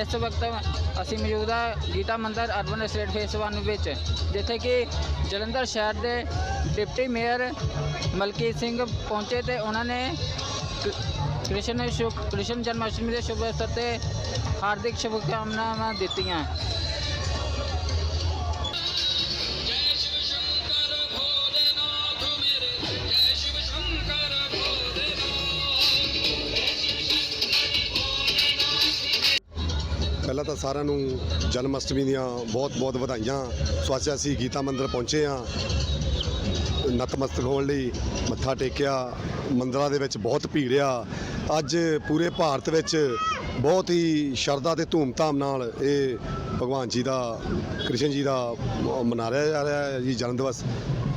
ਇਸ ਵਕਤ ਅਸੀਂ ਮੌਜੂਦਾ ਗੀਤਾ ਮੰਦਰ ਅਰਬਨ ਸਟੇਟ ਫੇਸ 1 ਵਿੱਚ, ਜਿੱਥੇ ਕਿ ਜਲੰਧਰ ਸ਼ਹਿਰ ਦੇ ਡਿਪਟੀ ਮੇਅਰ ਮਲਕੀਤ ਸਿੰਘ ਪਹੁੰਚੇ ਤੇ ਉਹਨਾਂ ਨੇ ਕ੍ਰਿਸ਼ਨ ਸ਼ੁਭ ਕ੍ਰਿਸ਼ਨ ਜਨਮ ਅਸ਼ਟਮੀ ਦੇ ਸ਼ੁਭ ਅਵਸਰ ਤੇ ਹਾਰਦਿਕ ਸ਼ੁਭਕਾਮਨਾਵਾਂ ਦਿੱਤੀਆਂ। ਪਹਿਲਾਂ ਤਾਂ ਸਾਰਿਆਂ ਨੂੰ ਜਨਮ ਅਸ਼ਟਮੀ ਦੀਆਂ ਬਹੁਤ-ਬਹੁਤ ਵਧਾਈਆਂ। ਸੋ ਅੱਜ ਅਸੀਂ ਗੀਤਾ ਮੰਦਿਰ ਪਹੁੰਚੇ ਹਾਂ। ਨਤਮਸਤਕ ਹੋਣ ਲਈ ਮੱਥਾ ਟੇਕਿਆ। ਮੰਦਰਾਂ ਦੇ ਵਿੱਚ ਬਹੁਤ ਭੀੜ ਆ। ਅੱਜ ਪੂਰੇ ਭਾਰਤ ਵਿੱਚ ਬਹੁਤ ਹੀ ਸ਼ਰਧਾ ਤੇ ਧੂਮਧਾਮ ਨਾਲ ਇਹ ਭਗਵਾਨ ਜੀ ਦਾ, ਕ੍ਰਿਸ਼ਨ ਜੀ ਦਾ ਮਨਾਇਆ ਜਾ ਰਿਹਾ ਹੈ ਜੀ ਜਨਮ ਦਿਵਸ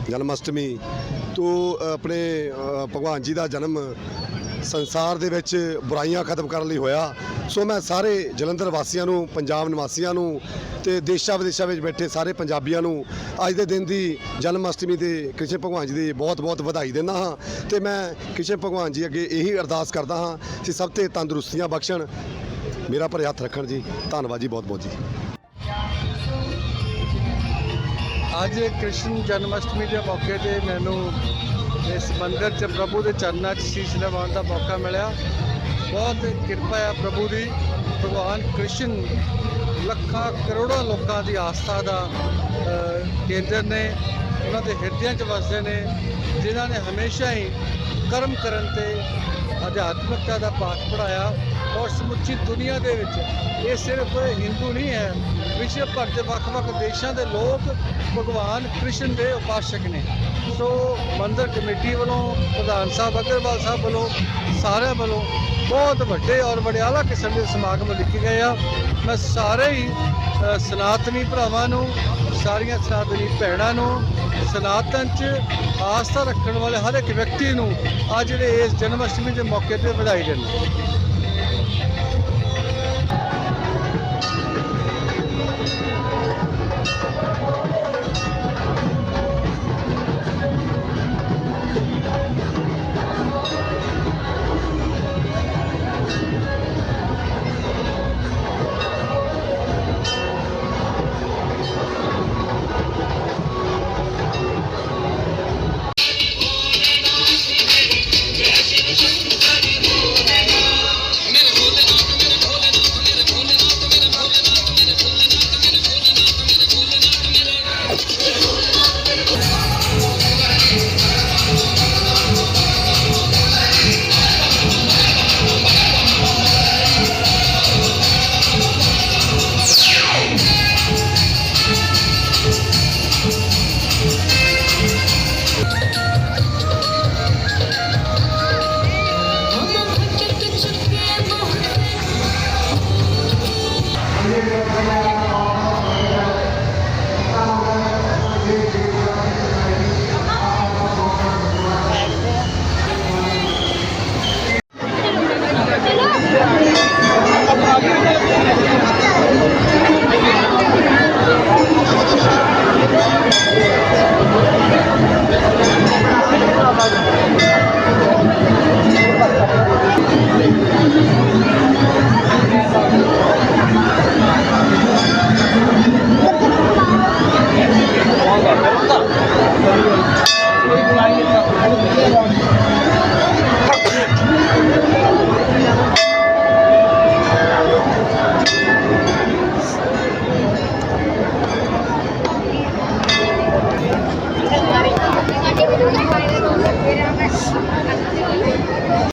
ਜਨਮ ਅਸ਼ਟਮੀ ਤੋਂ ਆਪਣੇ ਭਗਵਾਨ ਜੀ ਦਾ ਜਨਮ ਸੰਸਾਰ ਦੇ ਵਿੱਚ ਬੁਰਾਈਆਂ ਖਤਮ ਕਰਨ ਲਈ ਹੋਇਆ। ਸੋ ਮੈਂ ਸਾਰੇ ਜਲੰਧਰ ਵਾਸੀਆਂ ਨੂੰ, ਪੰਜਾਬ ਨਿਵਾਸੀਆਂ ਨੂੰ ਤੇ ਦੇਸ਼ਾਂ ਵਿਦੇਸ਼ਾਂ ਵਿੱਚ ਬੈਠੇ ਸਾਰੇ ਪੰਜਾਬੀਆਂ ਨੂੰ ਅੱਜ ਦੇ ਦਿਨ ਦੀ ਜਨਮ ਅਸ਼ਟਮੀ ਤੇ ਕ੍ਰਿਸ਼ਨ ਭਗਵਾਨ ਜੀ ਦੀ ਬਹੁਤ-ਬਹੁਤ ਵਧਾਈ ਦਿੰਦਾ ਹਾਂ ਤੇ ਮੈਂ ਕ੍ਰਿਸ਼ਨ ਭਗਵਾਨ ਜੀ ਅੱਗੇ ਇਹੀ ਅਰਦਾਸ ਕਰਦਾ ਹਾਂ ਕਿ ਸਭ ਤੇ ਤੰਦਰੁਸਤੀਆਂ ਬਖਸ਼ਣ। ਮੇਰਾ ਭਰੇ ਹੱਥ ਰੱਖਣ ਜੀ। ਧੰਨਵਾਦ ਜੀ ਬਹੁਤ-ਬਹੁਤ ਜੀ। ਅੱਜ ਕ੍ਰਿਸ਼ਨ ਜਨਮ ਅਸ਼ਟਮੀ ਦੇ ਮੌਕੇ ਤੇ ਮੈਨੂੰ ਇਸ ਮੰਦਿਰ 'ਚ ਪ੍ਰਭੂ ਦੇ ਚਰਨਾਂ 'ਚ ਸ਼ੀਸ਼ ਲਵਾਉਣ ਦਾ ਮੌਕਾ ਮਿਲਿਆ। ਬਹੁਤ ਕਿਰਪਾ ਹੈ ਪ੍ਰਭੂ ਦੀ। ਭਗਵਾਨ ਕ੍ਰਿਸ਼ਨ ਲੱਖਾਂ ਕਰੋੜਾਂ ਲੋਕਾਂ ਦੀ ਆਸਥਾ ਦਾ ਕੇਂਦਰ ਨੇ, ਉਹਨਾਂ ਦੇ ਹਿਰਦਿਆਂ 'ਚ ਵਸਦੇ ਨੇ, ਜਿਨ੍ਹਾਂ ਨੇ ਹਮੇਸ਼ਾ ਹੀ ਕਰਮ ਕਰਨ ਤੇ ਅਧਿਆਤਮਿਕਤਾ ਦਾ ਪਾਠ ਪੜਾਇਆ ਔਰ ਸਮੁੱਚੀ ਦੁਨੀਆ ਦੇ ਵਿੱਚ ਇਹ ਸਿਰਫ ਹਿੰਦੂ ਨਹੀਂ ਹੈ, ਵਿਸ਼ਵ ਭਰ ਦੇ ਵੱਖ-ਵੱਖ ਦੇਸ਼ਾਂ ਦੇ ਲੋਕ ਭਗਵਾਨ ਕ੍ਰਿਸ਼ਨ ਦੇ ਉਪਾਸ਼ਕ ਨੇ। ਸੋ ਮੰਦਰ ਕਮੇਟੀ ਵੱਲੋਂ, ਪ੍ਰਧਾਨ ਸਾਹਿਬ ਅਗਰਵਾਲ ਸਾਹਿਬ ਵੱਲੋਂ, ਸਾਰਿਆਂ ਵੱਲੋਂ ਬਹੁਤ ਵੱਡੇ ਔਰ ਵਡਿਆਲਾ ਕਿਸਮ ਦੇ ਸਮਾਗਮ ਲਿਖੇ ਗਏ ਆ। ਮੈਂ ਸਾਰੇ ਹੀ ਸਨਾਤਨੀ ਭਰਾਵਾਂ ਨੂੰ, ਸਾਰੀਆਂ ਸਨਾਤਨੀ ਭੈਣਾਂ ਨੂੰ ਸਨਾਤਨ 'ਚ ਆਸਥਾ ਰੱਖਣ ਵਾਲੇ ਹਰ ਇੱਕ ਵਿਅਕਤੀ ਨੂੰ ਅੱਜ ਜਿਹੜੇ ਇਸ ਜਨਮ ਅਸ਼ਟਮੀ ਦੇ ਮੌਕੇ ਤੇ ਵਧਾਈ ਦਿੰਦਾ।